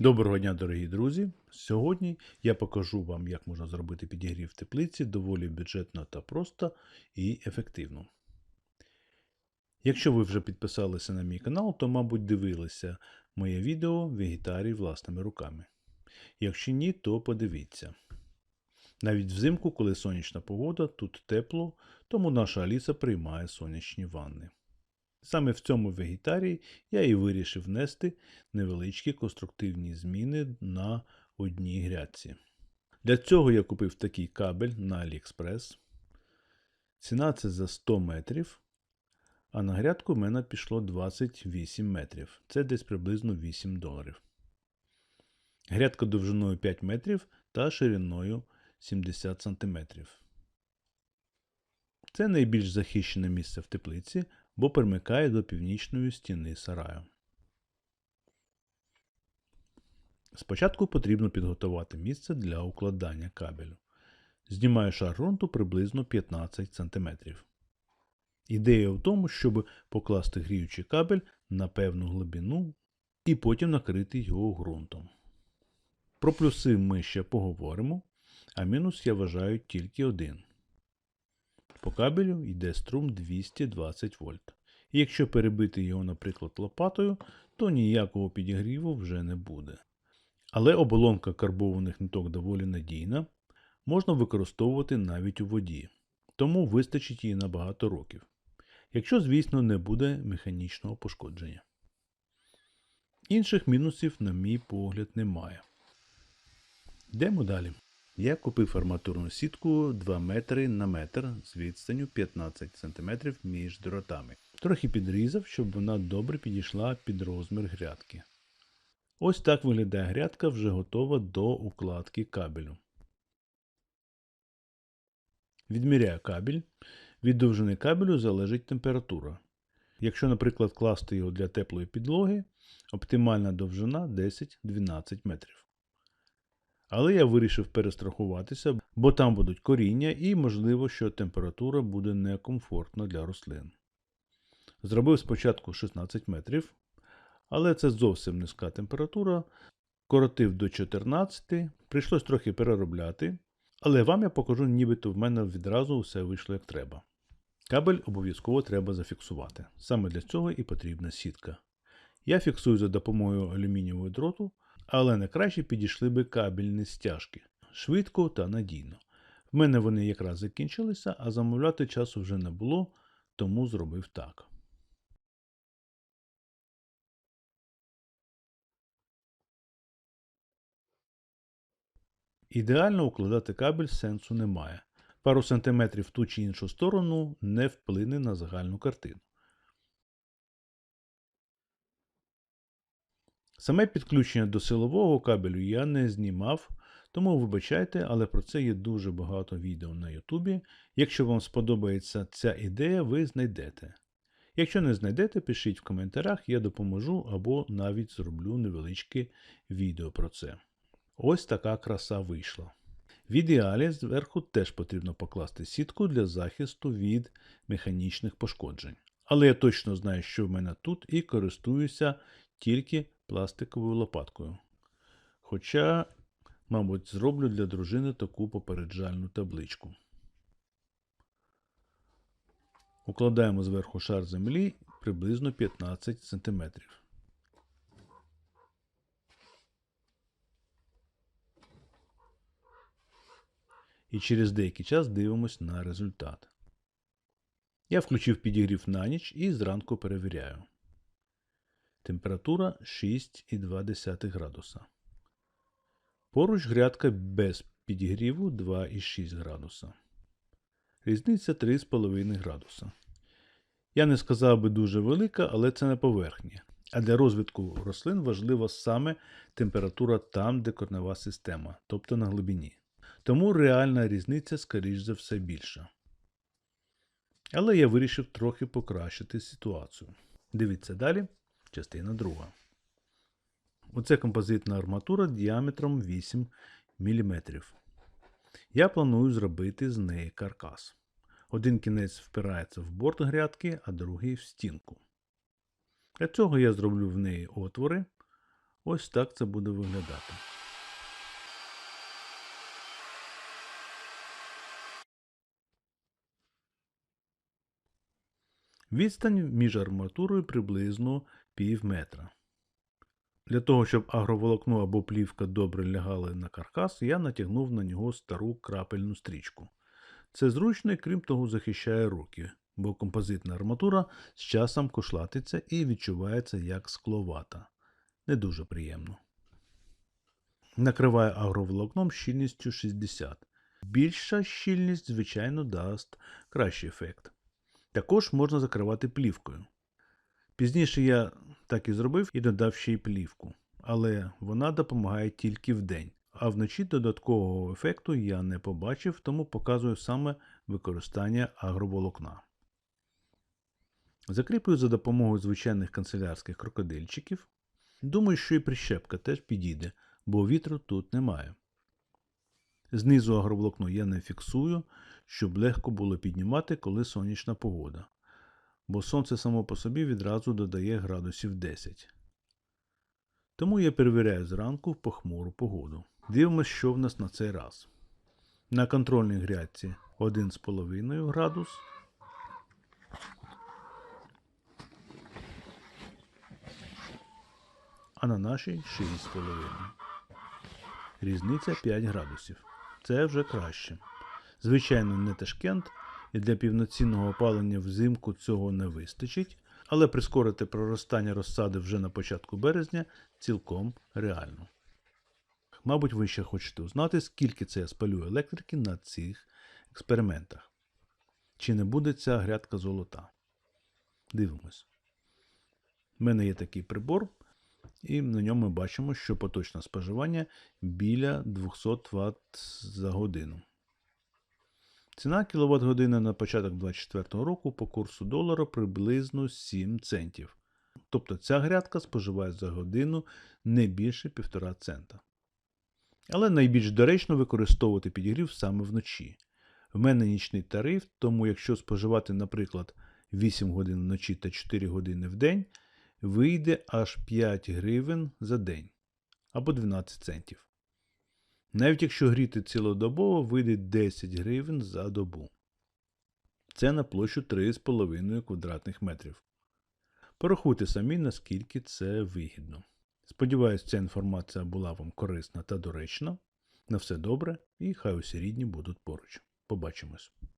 Доброго дня, дорогі друзі! Сьогодні я покажу вам, як можна зробити підігрів теплиці доволі бюджетно та просто і ефективно. Якщо ви вже підписалися на мій канал, то, мабуть, дивилися моє відео Вегетарій власними руками. Якщо ні, то подивіться. Навіть взимку, коли сонячна погода, тут тепло, тому наша Аліса приймає сонячні ванни. Саме в цьому вегетарії я і вирішив внести невеличкі конструктивні зміни на одній грядці. Для цього я купив такий кабель на AliExpress. Ціна це за 100 метрів, а на грядку в мене пішло 28 метрів. Це десь приблизно 8 доларів. Грядка довжиною 5 метрів та шириною 70 см. Це найбільш захищене місце в теплиці, бо примикає до північної стіни сараю. Спочатку потрібно підготувати місце для укладання кабелю. Знімаю шар ґрунту приблизно 15 см. Ідея в тому, щоб покласти гріючий кабель на певну глибину і потім накрити його ґрунтом. Про плюси ми ще поговоримо, а мінус я вважаю тільки один. По кабелю йде струм 220 вольт. Якщо перебити його, наприклад, лопатою, то ніякого підігріву вже не буде. Але оболонка карбованих ниток доволі надійна, можна використовувати навіть у воді, тому вистачить її на багато років. Якщо, звісно, не буде механічного пошкодження. Інших мінусів, на мій погляд, немає. Йдемо далі. Я купив арматурну сітку 2 метри на метр з відстанню 15 см між дротами. Трохи підрізав, щоб вона добре підійшла під розмір грядки. Ось так виглядає грядка, вже готова до укладки кабелю. Відміряю кабель. Від довжини кабелю залежить температура. Якщо, наприклад, класти його для теплої підлоги, оптимальна довжина 10-12 метрів. Але я вирішив перестрахуватися, бо там будуть коріння і, можливо, що температура буде некомфортна для рослин. Зробив спочатку 16 метрів, але це зовсім низька температура. Коротив до 14, прийшлось трохи переробляти, але вам я покажу, нібито в мене відразу все вийшло як треба. Кабель обов'язково треба зафіксувати. Саме для цього і потрібна сітка. Я фіксую за допомогою алюмінієвого дроту, але не краще підійшли би кабельні стяжки швидко та надійно. В мене вони якраз закінчилися, а замовляти часу вже не було, тому зробив так. Ідеально укладати кабель сенсу немає. Пару сантиметрів в ту чи іншу сторону не вплине на загальну картину. Саме підключення до силового кабелю я не знімав, тому вибачайте, але про це є дуже багато відео на Ютубі. Якщо вам сподобається ця ідея, ви знайдете. Якщо не знайдете, пишіть в коментарях, я допоможу або навіть зроблю невеличке відео про це. Ось така краса вийшла. В ідеалі зверху теж потрібно покласти сітку для захисту від механічних пошкоджень. Але я точно знаю, що в мене тут, і користуюся тільки пластиковою лопаткою. Хоча, мабуть, зроблю для дружини таку попереджальну табличку. Укладаємо зверху шар землі приблизно 15 см. І через деякий час дивимось на результат. Я включив підігрів на ніч і зранку перевіряю. Температура 6,2 градуса. Поруч грядка без підігріву 2,6 градуса. Різниця 3,5 градуса. Я не сказав би дуже велика, але це не поверхня. А для розвитку рослин важлива саме температура там, де корнева система, тобто на глибині. Тому реальна різниця, скоріш за все, більша. Але я вирішив трохи покращити ситуацію. Дивіться далі, частина друга. Оце композитна арматура діаметром 8 мм. Я планую зробити з неї каркас. Один кінець впирається в борт грядки, а другий в стінку. Для цього я зроблю в неї отвори. Ось так це буде виглядати. Відстань між арматурою приблизно пів метра. Для того, щоб агроволокно або плівка добре лягали на каркас, я натягнув на нього стару крапельну стрічку. Це зручно і крім того захищає руки, бо композитна арматура з часом кошлатиться і відчувається як скловата. Не дуже приємно. Накриваю агроволокном щільністю 60. Більша щільність, звичайно, дасть кращий ефект. Також можна закривати плівкою. Пізніше я так і зробив і додав ще й плівку, але вона допомагає тільки вдень, а вночі додаткового ефекту я не побачив, тому показую саме використання агроволокна. Закріплюю за допомогою звичайних канцелярських крокодильчиків. Думаю, що і прищепка теж підійде, бо вітру тут немає. Знизу агроволокно я не фіксую, щоб легко було піднімати, коли сонячна погода, бо сонце само по собі відразу додає градусів 10. Тому я перевіряю зранку в похмуру погоду. Дивимось, що в нас на цей раз. На контрольній грядці 1,5 градус. А на нашій 6,5. Різниця 5 градусів. Це вже краще. Звичайно, не Ташкент, і для повноцінного опалення взимку цього не вистачить, але прискорити проростання розсади вже на початку березня цілком реально. Мабуть, ви ще хочете узнати, скільки це я спалю електрики на цих експериментах. Чи не буде ця грядка золота? Дивимось. У мене є такий прибор, і на ньому ми бачимо, що поточне споживання біля 200 Вт за годину. Ціна кіловат години на початок 2024 року по курсу долара приблизно 7 центів. Тобто ця грядка споживає за годину не більше 1,5 цента. Але найбільш доречно використовувати підігрів саме вночі. В мене нічний тариф, тому якщо споживати, наприклад, 8 годин вночі та 4 години в день, вийде аж 5 гривень за день або 12 центів. Навіть якщо гріти цілодобово, вийде 10 гривень за добу. Це на площу 3,5 квадратних метрів. Порахуйте самі, наскільки це вигідно. Сподіваюсь, ця інформація була вам корисна та доречна. На все добре і хай усі рідні будуть поруч. Побачимось!